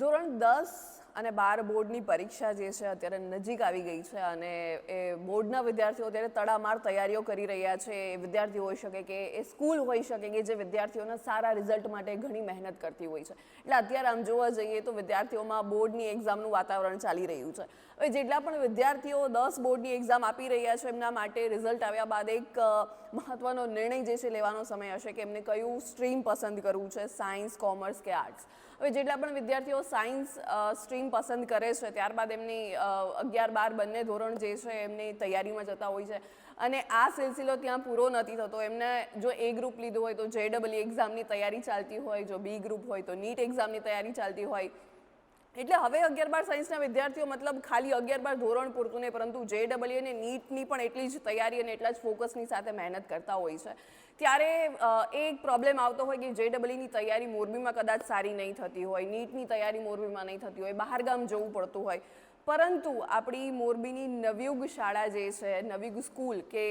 ધોરણ દસ અને બાર બોર્ડની પરીક્ષા જે છે અત્યારે નજીક આવી ગઈ છે અને એ બોર્ડના વિદ્યાર્થીઓ અત્યારે તડામાર તૈયારીઓ કરી રહ્યા છે. એ વિદ્યાર્થીઓ હોઈ શકે કે એ સ્કૂલ હોઈ શકે કે જે વિદ્યાર્થીઓના સારા રિઝલ્ટ માટે ઘણી મહેનત કરતી હોય છે. એટલે અત્યારે આમ જોવા જઈએ તો વિદ્યાર્થીઓમાં બોર્ડની એક્ઝામનું વાતાવરણ ચાલી રહ્યું છે. હવે જેટલા પણ વિદ્યાર્થીઓ દસ બોર્ડની એક્ઝામ આપી રહ્યા છે, એમના માટે રિઝલ્ટ આવ્યા બાદ એક મહત્ત્વનો નિર્ણય જે છે લેવાનો સમય હશે કે એમને કયું સ્ટ્રીમ પસંદ કરવું છે સાયન્સ કોમર્સ કે આર્ટ્સ હવે જેટલા પણ વિદ્યાર્થીઓ સાયન્સ સ્ટ્રીમ પસંદ કરે છે, ત્યારબાદ એમની અગિયાર બાર બંને ધોરણ જે છે એમની તૈયારીમાં જતા હોય છે. અને આ સિલસિલો ત્યાં પૂરો નથી થતો. એમને જો એ ગ્રુપ લીધું હોય તો જેડબલ એક્ઝામની તૈયારી ચાલતી હોય, જો બી ગ્રુપ હોય તો નીટ એક્ઝામની તૈયારી ચાલતી હોય એટલે હવે અગિયાર બાર સાયન્સના વિદ્યાર્થીઓ મતલબ ખાલી અગિયાર બાર ધોરણ પૂરતું નહીં, પરંતુ જે ડબલ્યુ અને નીટની પણ એટલી જ તૈયારી અને એટલા જ ફોકસની સાથે મહેનત કરતા હોય છે. ત્યારે એક પ્રોબ્લેમ આવતો હોય કે જે ડબલ્યુની તૈયારી મોરબીમાં કદાચ સારી નહીં થતી હોય, નીટની તૈયારી મોરબીમાં નહીં થતી હોય, બહારગામ જવું પડતું હોય. પરંતુ આપણી મોરબીની નવયુગ શાળા જે છે નવયુગ સ્કૂલ કે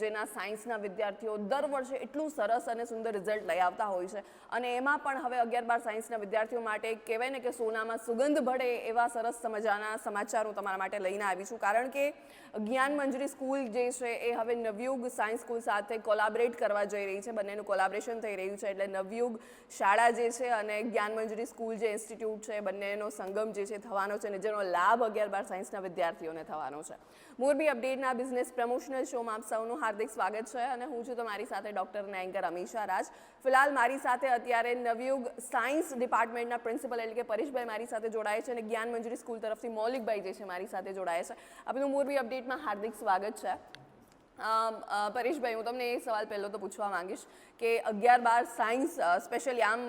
જેના સાયન્સના વિદ્યાર્થીઓ દર વર્ષે એટલું સરસ અને સુંદર રિઝલ્ટ લઈ આવતા હોય છે અને એમાં પણ હવે અગિયાર બાર સાયન્સના વિદ્યાર્થીઓ માટે કહેવાય ને કે સોનામાં સુગંધ ભળે એવા સરસ મજાના સમાચારો તમારા માટે લઈને આવીશું કારણ કે જ્ઞાન મંજરી સ્કૂલ જે છે, એ હવે નવયુગ સાયન્સ સ્કૂલ સાથે કોલાબરેટ કરવા જઈ રહી છે. બંનેનું કોલાબરેશન થઈ રહ્યું છે એટલે નવયુગ શાળા જે છે અને જ્ઞાન મંજરી સ્કૂલ જે ઇન્સ્ટિટ્યૂટ છે, બંનેનો સંગમ જે છે, થવાનો છે અને જેનો લાભ અગિયાર બાર સાયન્સના વિદ્યાર્થીઓને થવાનો છે. મોરબી અપડેટના બિઝનેસ પ્રમોશનલ શોમાં આપ સૌનું હાર્દિક સ્વાગત છે અને હું છું તમારી સાથે ડૉક્ટર એન્કર અમીશા રાજ. ફિલહાલ મારી સાથે અત્યારે નવયુગ સાયન્સ ડિપાર્ટમેન્ટના પ્રિન્સિપલ એટલે કે પરેશભાઈ મારી સાથે જોડાય છે અને જ્ઞાન મંજૂરી સ્કૂલ તરફથી મૌલિકભાઈ જે છે મારી સાથે જોડાય છે. આપનું મોરબી અપડેટમાં હાર્દિક સ્વાગત છે. પરેશભાઈ, હું તમને એ સવાલ પહેલો તો પૂછવા માંગીશ કે અગિયાર બાર સાયન્સ સ્પેશિયલી આમ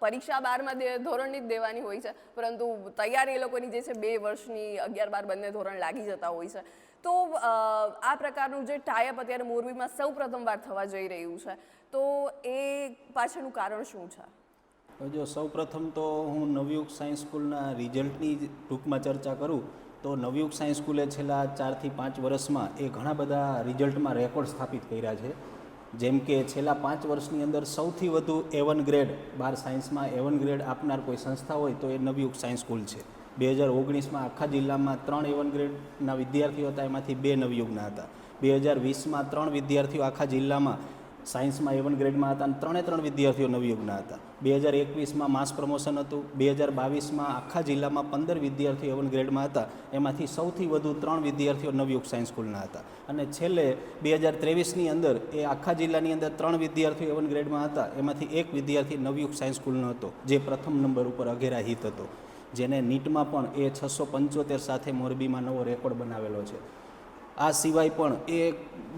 પરીક્ષા બારમાં ધોરણની જ દેવાની હોય છે, પરંતુ તૈયારી એ લોકોની જે છે બે વર્ષની અગિયાર બાર બંને ધોરણ લાગી જતા હોય છે. તો આ પ્રકારનું જે ટાયપ અત્યારે મોરબીમાં સૌ પ્રથમવાર થવા જઈ રહ્યું છે. તો એ પાછળનું કારણ શું છે? જો સૌ પ્રથમ તો હું નવયુગ સાયન્સ સ્કૂલના રિઝલ્ટની ટૂંકમાં ચર્ચા કરું તો નવયુગ સાયન્સ સ્કૂલે છેલ્લા ચારથી પાંચ વર્ષમાં એ ઘણા બધા રિઝલ્ટમાં રેકોર્ડ સ્થાપિત કર્યા છે. જેમ કે છેલ્લા પાંચ વર્ષની અંદર સૌથી વધુ એવન ગ્રેડ બાર સાયન્સમાં એવન ગ્રેડ આપનાર કોઈ સંસ્થા હોય તો એ નવયુગ સાયન્સ સ્કૂલ છે. બે હજાર ઓગણીસમાં આખા જિલ્લામાં ત્રણ એવન ગ્રેડના વિદ્યાર્થીઓ હતા, એમાંથી બે નવયુગના હતા. બે હજાર વીસમાં ત્રણ વિદ્યાર્થીઓ આખા જિલ્લામાં સાયન્સમાં એવન ગ્રેડમાં હતા અને ત્રણે ત્રણ વિદ્યાર્થીઓ નવયુગના હતા. બે હજાર એકવીસમાં માસ પ્રમોશન હતું. બે હજાર બાવીસમાં આખા જિલ્લામાં પંદર વિદ્યાર્થીઓ એવન ગ્રેડમાં હતા. એમાંથી સૌથી વધુ ત્રણ વિદ્યાર્થીઓ નવયુગ સાયન્સ સ્કૂલના હતા. અને છેલ્લે બે હજાર ત્રેવીસની અંદર એ આખા જિલ્લાની અંદર ત્રણ વિદ્યાર્થીઓ એવન ગ્રેડમાં હતા. એમાંથી એક વિદ્યાર્થી નવયુગ સાયન્સ સ્કૂલનો હતો, જે પ્રથમ નંબર ઉપર અઘેરા હિત હતો. જેને નીટમાં પણ એ છસો પંચોતેર સાથે મોરબીમાં નવો રેકોર્ડ બનાવેલો છે. આ સિવાય પણ એ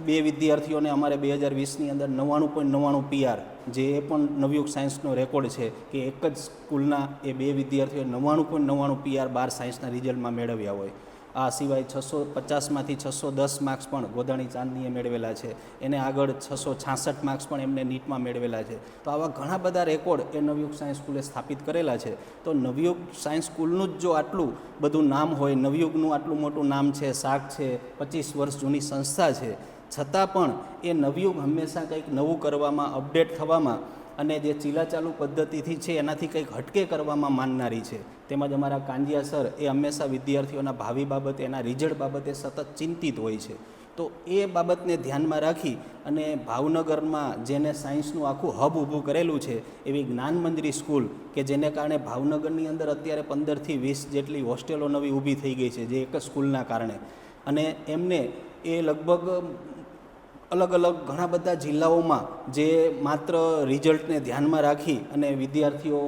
બે વિદ્યાર્થીઓને અમારે બે હજાર વીસની અંદર નવ્વાણું પોઈન્ટ નવ્વાણું પીઆર જે પણ નવયુગ સાયન્સનો રેકોર્ડ છે કે એક જ સ્કૂલના એ બે વિદ્યાર્થીઓએ નવ્વાણું પોઈન્ટ નવ્વાણું પીઆર બાર સાયન્સના રિઝલ્ટમાં મેળવ્યા હોય. આ સિવાય છસો પચાસમાંથી છસો દસ માર્ક્સ પણ ગોદાણી ચાંદનીએ મેળવેલા છે. એને આગળ છસો છાસઠ માર્ક્સ પણ એમને નીટમાં મેળવેલા છે. તો આવા ઘણા બધા રેકોર્ડ એ નવયુગ સાયન્સ સ્કૂલે સ્થાપિત કરેલા છે. તો નવયુગ સાયન્સ સ્કૂલનું જ જો આટલું બધું નામ હોય, નવયુગનું આટલું મોટું નામ છે, શાક છે, પચીસ વર્ષ જૂની સંસ્થા છે. છતાં પણ એ નવયુગ હંમેશા કંઈક નવું કરવામાં, અપડેટ થવામાં અને જે ચીલાચાલુ પદ્ધતિથી છે, એનાથી કંઈક હટકે કરવામાં માનનારી છે. તેમજ અમારા કાંજિયા સર એ હંમેશા વિદ્યાર્થીઓના ભાવિ બાબતે એના રિઝલ્ટ બાબતે સતત ચિંતિત હોય છે. તો એ બાબતને ધ્યાનમાં રાખી અને ભાવનગરમાં જેને સાયન્સનું આખું હબ ઊભું કરેલું છે, એવી જ્ઞાન મંદિરી સ્કૂલ કે જેને કારણે ભાવનગરની અંદર અત્યારે પંદરથી વીસ જેટલી હોસ્ટેલો નવી ઊભી થઈ ગઈ છે, જે એક જ સ્કૂલના કારણે. અને એમને એ લગભગ અલગ અલગ ઘણા બધા જિલ્લાઓમાં જે માત્ર રિઝલ્ટને ધ્યાનમાં રાખી અને વિદ્યાર્થીઓ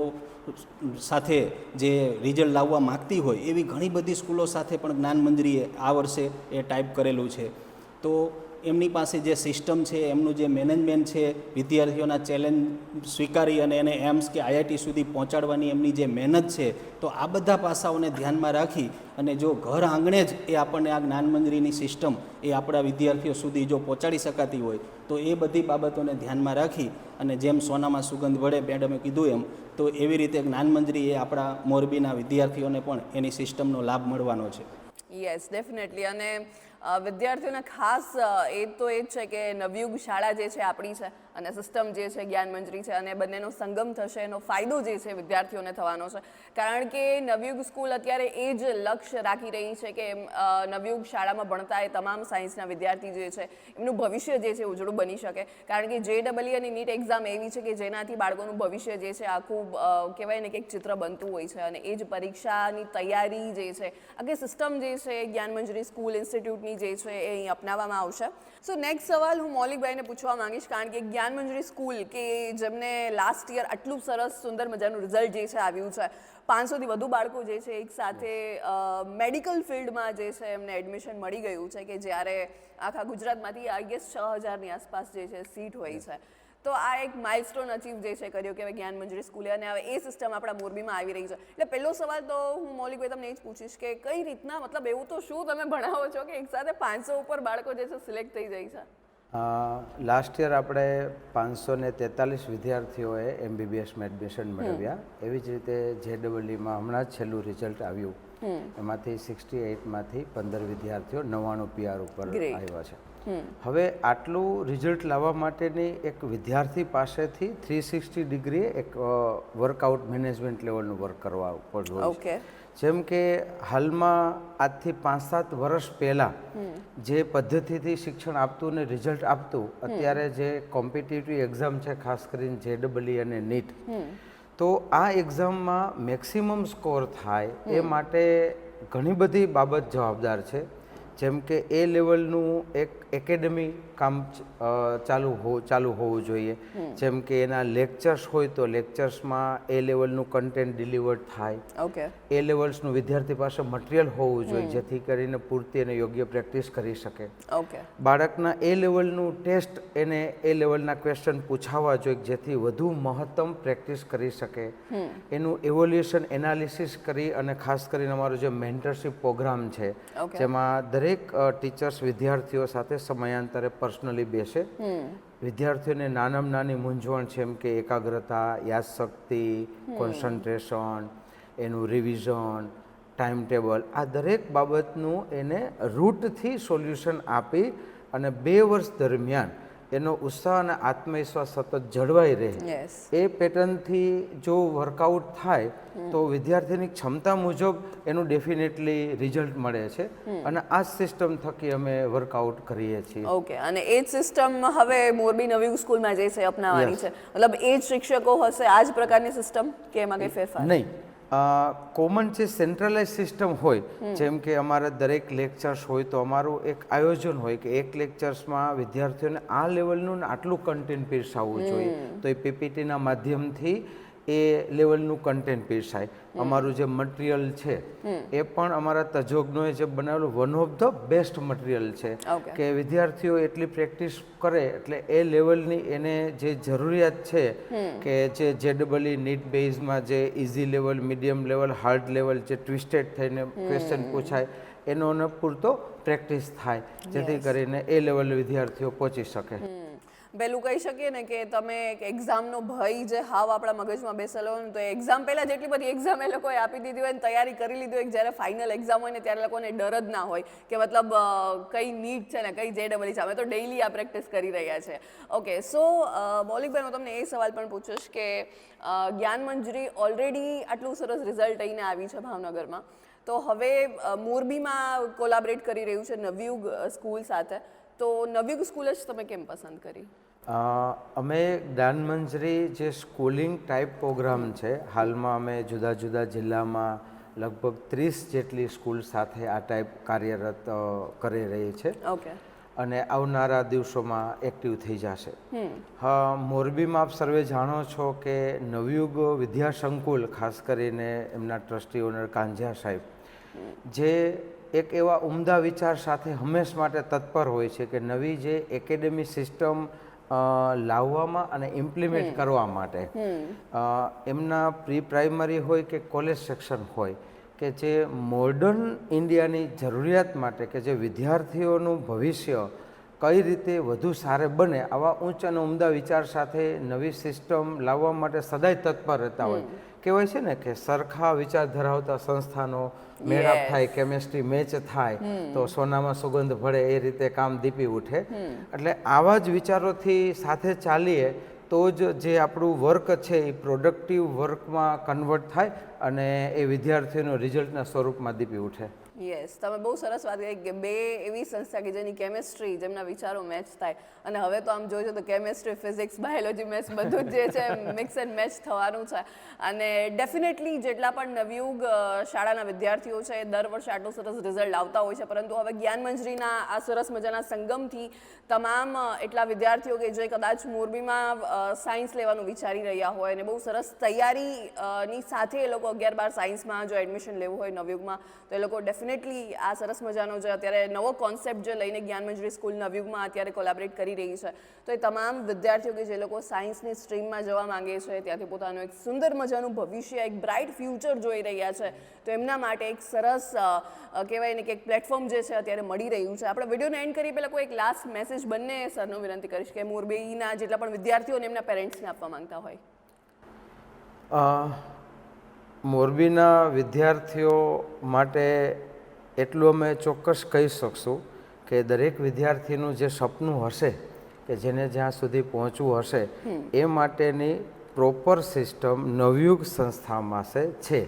સાથે જે રિઝલ્ટ લાવવા માગતી હોય એવી ઘણી બધી સ્કૂલો સાથે પણ જ્ઞાન મંજરીએ આ વર્ષે એ ટાઈપ કરેલું છે. તો એમની પાસે જે સિસ્ટમ છે, એમનું જે મેનેજમેન્ટ છે, વિદ્યાર્થીઓના ચેલેન્જ સ્વીકારી અને એને એમ્સ કે આઈઆઈટી સુધી પહોંચાડવાની એમની જે મહેનત છે, તો આ બધા પાસાઓને ધ્યાનમાં રાખી અને જો ઘર આંગણે જ એ આપણને આ જ્ઞાનમંજરીની સિસ્ટમ એ આપણા વિદ્યાર્થીઓ સુધી જો પહોંચાડી શકાતી હોય, તો એ બધી બાબતોને ધ્યાનમાં રાખી અને જેમ સોનામાં સુગંધ વડે મેડમે કીધું એમ, તો એવી રીતે જ્ઞાનમંજરી એ આપણા મોરબીના વિદ્યાર્થીઓને પણ એની સિસ્ટમનો લાભ મળવાનો છે. યસ ડેફિનેટલી અને વિદ્યાર્થીઓને ખાસ એ તો એ જ છે કે નવયુગ શાળા જે છે આપણી છે અને સિસ્ટમ જે છે, જ્ઞાન મંજરી છે અને બંનેનો સંગમ થશે, એનો ફાયદો જે છે વિદ્યાર્થીઓને થવાનો છે. કારણ કે નવયુગ સ્કૂલ અત્યારે એ જ લક્ષ્ય રાખી રહી છે કે નવયુગ શાળામાં ભણતા એ તમામ સાયન્સના વિદ્યાર્થી જે છે, એમનું ભવિષ્ય જે છે ઉજળું બની શકે. કારણ કે જે ડબલઈ અને નીટ એક્ઝામ એવી છે કે જેનાથી બાળકોનું ભવિષ્ય જે છે આખું કહેવાય ને કે એક ચિત્ર બનતું હોય છે અને એ જ પરીક્ષાની તૈયારી જે છે, આખી સિસ્ટમ જે છે એ જ્ઞાન મંજરી સ્કૂલ ઇન્સ્ટિટ્યૂટની જે છે એ અહીં અપનાવવામાં આવશે. સો નેક્સ્ટ સવાલ હું મૌલિકભાઈને પૂછવા માંગીશ કારણ કે જ્ઞાન મંજરી સ્કૂલ કે જેમને લાસ્ટ યર આટલું સરસ સુંદર મજાનું રિઝલ્ટ જે છે આવ્યું છે પાંચસોથી વધુ બાળકો જે છે એક સાથે મેડિકલ ફિલ્ડમાં જે છે એમને એડમિશન મળી ગયું છે કે જ્યારે આખા ગુજરાતમાંથી આઈ ગેસ છ હજારની આસપાસ જે છે સીટ હોય છે. તો આ એક માઇલસ્ટોન અચીવ જે છે કર્યો કે હવે જ્ઞાન મંજરી સ્કૂલે અને હવે એ સિસ્ટમ આપણા મોરબીમાં આવી રહી છે. એટલે પહેલો સવાલ તો હું મૌલિકભાઈ તમને એ જ પૂછીશ કે કઈ રીતના મતલબ એવું તો શું તમે ભણાવો છો કે એક સાથે પાંચસો ઉપર બાળકો જે છે સિલેક્ટ થઈ જાય છે? લાસ્ટ યર આપણે પાંચસો ને તેતાલીસ વિદ્યાર્થીઓએ એમબીબીએસમાં એડમિશન મેળવ્યા. એવી જ રીતે જે ડબલઈમાં હમણાં જ છેલ્લું રિઝલ્ટ આવ્યું. એમાંથી સિક્સટી એઇટમાંથી પંદર વિદ્યાર્થીઓ નવ્વાણું પીઆર ઉપર. આવ્યા છે. હવે આટલું રિઝલ્ટ લાવવા માટેની એક વિદ્યાર્થી પાસેથી થ્રી સિક્સટી ડિગ્રી એક વર્કઆઉટ મેનેજમેન્ટ લેવલનું વર્ક કરવા હોય ઓકે જેમ કે હાલમાં આજથી પાંચ સાત વર્ષ પહેલાં જે પદ્ધતિથી શિક્ષણ આપતું ને રિઝલ્ટ આપતું અત્યારે જે કોમ્પિટિટિવ એક્ઝામ છે ખાસ કરીને જે ડબલઈ અને નીટ તો આ એક્ઝામમાં મેક્સિમમ સ્કોર થાય એ માટે ઘણી બધી બાબત જવાબદાર છે. જેમ કે એ લેવલનું એક એકેડમી કામ ચાલુ હો ચાલુ હોવું જોઈએ. જેમ કે એના લેક્ચર્સ હોય તો લેક્ચર્સમાં એ લેવલનું કન્ટેન્ટ ડિલિવર્ડ થાય. ઓકે. એ લેવલ્સનું વિદ્યાર્થી પાસે મટીરિયલ હોવું જોઈએ જેથી કરીને પૂરતી અને યોગ્ય પ્રેક્ટિસ કરી શકે. ઓકે. બાળકના એ લેવલનું ટેસ્ટ એને એ લેવલના ક્વેશ્ચન પૂછાવા જોઈએ જેથી વધુ મહત્તમ પ્રેક્ટિસ કરી શકે. એનું એવોલ્યુશન એનાલિસિસ કરી અને ખાસ કરીને અમારો જે મેન્ટરશિપ પ્રોગ્રામ છે જેમાં દરેક ટીચર્સ વિદ્યાર્થીઓ સાથે સમયાંતરે પર્સનલી બેસે. વિદ્યાર્થીઓને નાનામાં નાની મૂંઝવણ છે એમ કે એકાગ્રતા યાદશક્તિ કોન્સન્ટ્રેશન એનું રિવિઝન ટાઈમ ટેબલ આ દરેક બાબતનું એને રૂટથી સોલ્યુશન આપી અને બે વર્ષ દરમિયાન એનો ઉત્સાહ અને આત્મવિશ્વાસ સતત જળવાઈ રહે. એ પેટર્નથી જો વર્કઆઉટ થાય તો વિદ્યાર્થીની ક્ષમતા મુજબ એનું ડેફિનેટલી રિઝલ્ટ મળે છે. અને આ જ સિસ્ટમ થકી અમે વર્કઆઉટ કરીએ છીએ. ઓકે અને એ જ સિસ્ટમ હવે મોરબી નવી સ્કૂલમાં જે છે અપનાવવાની છે. મતલબ એ જ શિક્ષકો હશે આ જ પ્રકારની સિસ્ટમ કે એમાં કંઈ ફેરફાર? નહીં. કોમન જે સેન્ટ્રલાઇઝ સિસ્ટમ હોય જેમ કે અમારા દરેક લેક્ચર્સ હોય તો અમારું એક આયોજન હોય કે એક લેક્ચર્સમાં વિદ્યાર્થીઓને આ લેવલનું ને આટલું કન્ટેન્ટ પીરસાવવું જોઈએ. તો એ પીપીટીના માધ્યમથી એ લેવલનું કન્ટેન્ટ પીરસાય અમારું જે મટીરિયલ છે એ પણ અમારા તજજ્ઞોએ જે બનાવેલું one of the best material છે. કે વિદ્યાર્થીઓ એટલી પ્રેક્ટિસ કરે એટલે એ લેવલની એને જે જરૂરિયાત છે કે જે જેડબલી નીટ બેઝમાં જે easy level medium level hard level જે ટ્વિસ્ટેડ થઈને ક્વેશ્ચન પૂછાય એનો પૂરતો પ્રેક્ટિસ થાય જેથી કરીને એ લેવલ વિદ્યાર્થીઓ પહોંચી શકે. પેલું કહી શકીએ ને કે તમે એક્ઝામનો ભય જે હાવ આપણા મગજમાં બેસેલો હોય ને, તો એક્ઝામ પહેલાં જેટલી બધી એક્ઝામ એ લોકોએ આપી દીધી હોય ને, તૈયારી કરી લીધી હોય જ્યારે ફાઇનલ એક્ઝામ હોય ને, ત્યારે લોકોને ડર જ ના હોય કે મતલબ કઈ નીટ છે ને, કઈ જે ડબલ છે, અમે તો ડેઈલી આ પ્રેક્ટિસ કરી રહ્યા છે. ઓકે સો મૌલિકભાઈ, હું તમને એ સવાલ પણ પૂછીશ કે જ્ઞાન મંજરી ઓલરેડી આટલું સરસ રિઝલ્ટ લઈને આવી છે ભાવનગરમાં. તો હવે મોરબીમાં કોલાબરેટ કરી રહ્યું છે નવયુગ સ્કૂલ સાથે. તો નવયુગ સ્કૂલ જ તમે કેમ પસંદ કરી? અમે જ્ઞાનમંજરી જે સ્કૂલિંગ ટાઈપ પ્રોગ્રામ છે હાલમાં અમે જુદા જુદા જિલ્લામાં લગભગ ત્રીસ જેટલી સ્કૂલ સાથે આ ટાઈપ કાર્યરત કરી રહી છે. ઓકે. અને આવનારા દિવસોમાં એક્ટિવ થઈ જશે. હા મોરબીમાં આપ સર્વે જાણો છો કે નવયુગ વિદ્યા સંકુલ ખાસ કરીને એમના ટ્રસ્ટી ઓનર કાંઝિયા સાહેબ. જે એક એવા ઉમદા વિચાર સાથે હંમેશ માટે તત્પર હોય છે કે નવી જે એકેડેમી સિસ્ટમ લાવવામાં અને ઇમ્પ્લિમેન્ટ કરવા માટે. એમના પ્રી પ્રાઇમરી હોય કે કોલેજ સેક્શન હોય કે જે મોડર્ન ઇન્ડિયાની જરૂરિયાત માટે કે જે વિદ્યાર્થીઓનું ભવિષ્ય કઈ રીતે વધુ સારે બને આવા ઉચ્ચ અને ઉમદા વિચાર સાથે નવી સિસ્ટમ લાવવા માટે સદાય તત્પર રહેતા હોય. કહેવાય છે ને કે સરખા વિચાર ધરાવતા સંસ્થાનો મેળાપ થાય કેમિસ્ટ્રી મેચ થાય તો સોનામાં સુગંધ ભળે એ રીતે કામ દીપી ઉઠે. એટલે આવા જ વિચારોથી સાથે ચાલીએ તો જ જે આપણું વર્ક છે એ પ્રોડક્ટિવ વર્કમાં કન્વર્ટ થાય અને એ વિદ્યાર્થીઓનું રિઝલ્ટના સ્વરૂપમાં દીપી ઉઠે. યસ તમે બહુ સરસ વાત કરી કે બે એવી સંસ્થા કે જેની કેમેસ્ટ્રી જેમના વિચારો મેચ થાય. અને હવે તો આમ જોજો તો કેમેસ્ટ્રી ફિઝિક્સ બાયોલોજી મેથ્સ બધું જ છે મિક્સ એન્ડ મેચ થવાનું છે. અને ડેફિનેટલી જેટલા પણ નવયુગ શાળાના વિદ્યાર્થીઓ છે, દર વર્ષે આટલું સરસ રિઝલ્ટ આવતા હોય છે. પરંતુ હવે જ્ઞાન મંજરીના આ સરસ મજાના સંગમથી તમામ એટલા વિદ્યાર્થીઓ કે જે કદાચ મોરબીમાં સાયન્સ લેવાનું વિચારી રહ્યા હોય અને બહુ સરસ તૈયારીની સાથે એ લોકો અગિયાર બાર સાયન્સમાં જો એડમિશન લેવું હોય નવયુગમાં તો એ લોકો ડેફિનેટલી આ સરસ મજાનો જે અત્યારે નવો કોન્સેપ્ટ જે લઈને જ્ઞાન મંજરી સ્કૂલ નવયુગમાં અત્યારે કોલાબરેટ કરી રહી છે, તો એ તમામ વિદ્યાર્થીઓ કે જે લોકો સાયન્સની સ્ટ્રીમમાં જવા માંગે છે, ત્યાંથી પોતાનું એક સુંદર મજાનું ભવિષ્ય, એક બ્રાઇટ ફ્યુચર જોઈ રહ્યા છે, તો એમના માટે એક સરસ કહેવાય ને કે એક પ્લેટફોર્મ જે છે અત્યારે મળી રહ્યું છે. આપણે વિડીયોને એન્ડ કરી પહેલાં કોઈ એક લાસ્ટ મેસેજ બંને સરનો વિનંતી કરીશ કે મોરબીના જેટલા પણ વિદ્યાર્થીઓને એમના પેરેન્ટ્સને આપવા માંગતા હોય. મોરબીના વિદ્યાર્થીઓ માટે એટલું અમે ચોક્કસ કહી શકશું કે દરેક વિદ્યાર્થીનું જે સપનું હશે કે જેને જ્યાં સુધી પહોંચવું હશે એ માટેની પ્રોપર સિસ્ટમ નવયુગ સંસ્થામાં છે છે.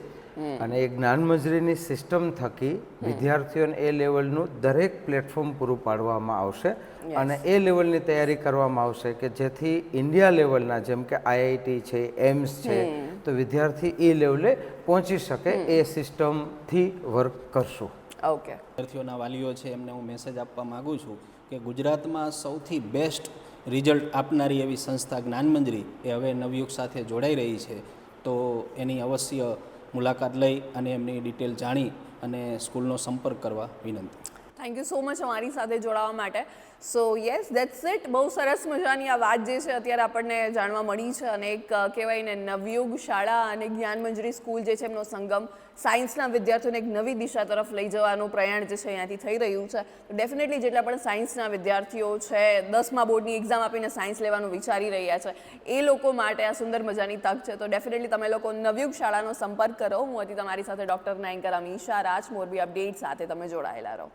અને એ જ્ઞાન મજરીની સિસ્ટમ થકી વિદ્યાર્થીઓને એ લેવલનું દરેક પ્લેટફોર્મ પૂરું પાડવામાં આવશે. અને એ લેવલની તૈયારી કરવામાં આવશે કે જેથી ઇન્ડિયા લેવલના જેમ કે આઈઆઈટી છે એમ્સ છે તો વિદ્યાર્થી એ લેવલે પહોંચી શકે એ સિસ્ટમથી વર્ક કરશું. ઓકે વિદ્યાર્થીઓના વાલીઓ છે એમને હું મેસેજ આપવા માગું છું કે ગુજરાતમાં સૌથી બેસ્ટ રિઝલ્ટ આપનારી એવી સંસ્થા જ્ઞાનમંજરી એ હવે નવયુગ સાથે જોડાઈ રહી છે. તો એની અવશ્ય મુલાકાત લઈ અને એમની ડિટેલ જાણી અને સ્કૂલનો સંપર્ક કરવા વિનંતી. થેન્ક યુ સો મચ અમારી સાથે જોડાવા માટે. સો યસ દેટ્સ ઇટ બહુ સરસ મજાની આ વાત જે છે અત્યારે આપણને જાણવા મળી છે અને એક કહેવાય ને નવયુગ શાળા અને જ્ઞાનમંજરી સ્કૂલ જે છે એમનો સંગમ સાયન્સના વિદ્યાર્થીઓને એક નવી દિશા તરફ લઈ જવાનું પ્રયાણ જે છે અહીંયાથી થઈ રહ્યું છે. તો ડેફિનેટલી જેટલા પણ સાયન્સના વિદ્યાર્થીઓ છે, દસમા બોર્ડની એક્ઝામ આપીને સાયન્સ લેવાનું વિચારી રહ્યા છે, એ લોકો માટે આ સુંદર મજાની તક છે. તો ડેફિનેટલી તમે લોકો નવયુગ શાળાનો સંપર્ક કરો. હું હતી તમારી સાથે ડૉક્ટર નાયંકર અમીશા રાજ મોરબી અપડેટ સાથે તમે જોડાયેલા રહો.